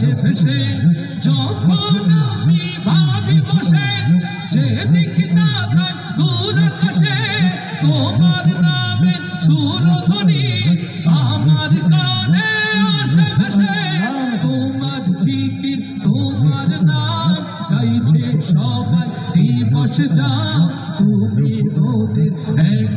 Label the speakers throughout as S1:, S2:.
S1: আসে ভেসে, যখন আমি ভাবি বসে, যেদিক তাকাই দূর আকাশে, তোমার নামের সুর ধ্বনি আমার কানে আসে ভেসে। তোমার জিকির, তোমার নাম গাইছে সবাই দিবস যা, তুমি ওদের এক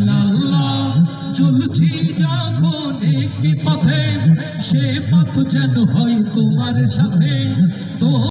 S1: চলছি যখন একটি পথে সে পথ যেন হয় তোমার সাথে। তো